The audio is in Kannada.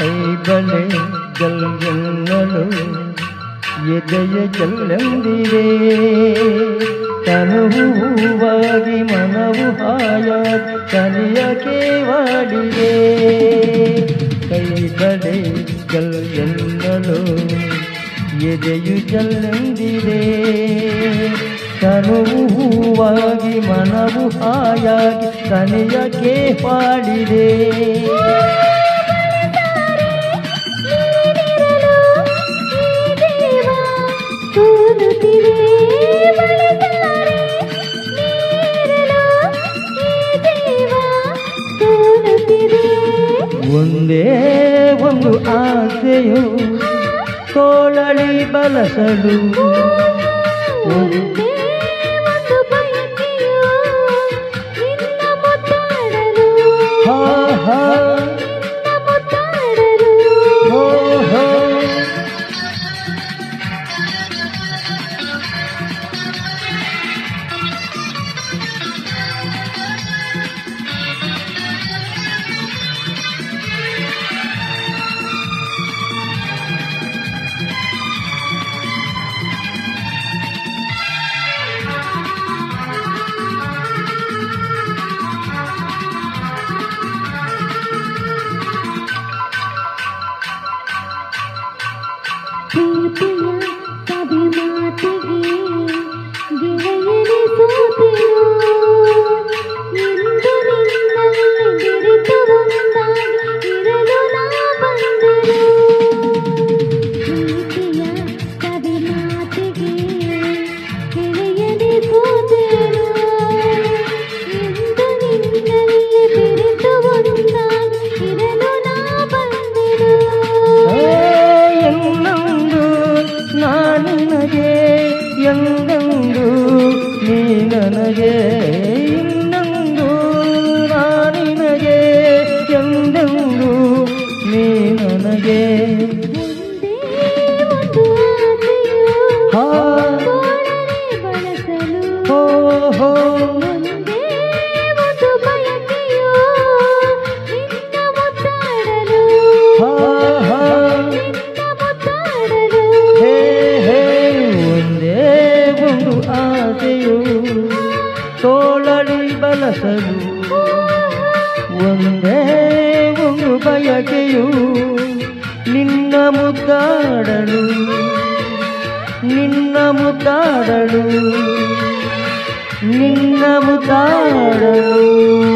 ಕೈಬಳೆ ಜಲ್ಲೆನ್ನಲು ಎದೆಯ ಜಲ್ಲೆಂದಿದೆ ತನುವಾಗಿ ಮನವು ಹಾಯ ಕಲಿಯ ಕೇವಾಡಿದೆ ಕೈಗಳೇ ಜಲ್ಲೆನ್ನಲು ಎದೆಯು ಜಲ್ಲೆಂದಿದೆ ತನುವು ಹೂವಾಗಿ ಮನವು ಹಾಯಾಗಿ ಕಲಿಯಕ್ಕೆ ಪಾಡಿದೆ ಒಂದೇ ಒಂದು ಆಸೆಯು ತೋಳಲಿ ಬಲಸಲು. कीर्तियाँ सब मात गए गए सोते ಎಂದೆಂದು ನೀ ನನಗೆ ಬಲಸಲು ಒಂದೇ ಒಂದು ಬಯಕೆಯು ನಿನ್ನ ಮುದ್ದಾಡಲು ನಿನ್ನ ಮುದ್ದಾಡಲು ನಿನ್ನ ಮುದ್ದಾಡಲು.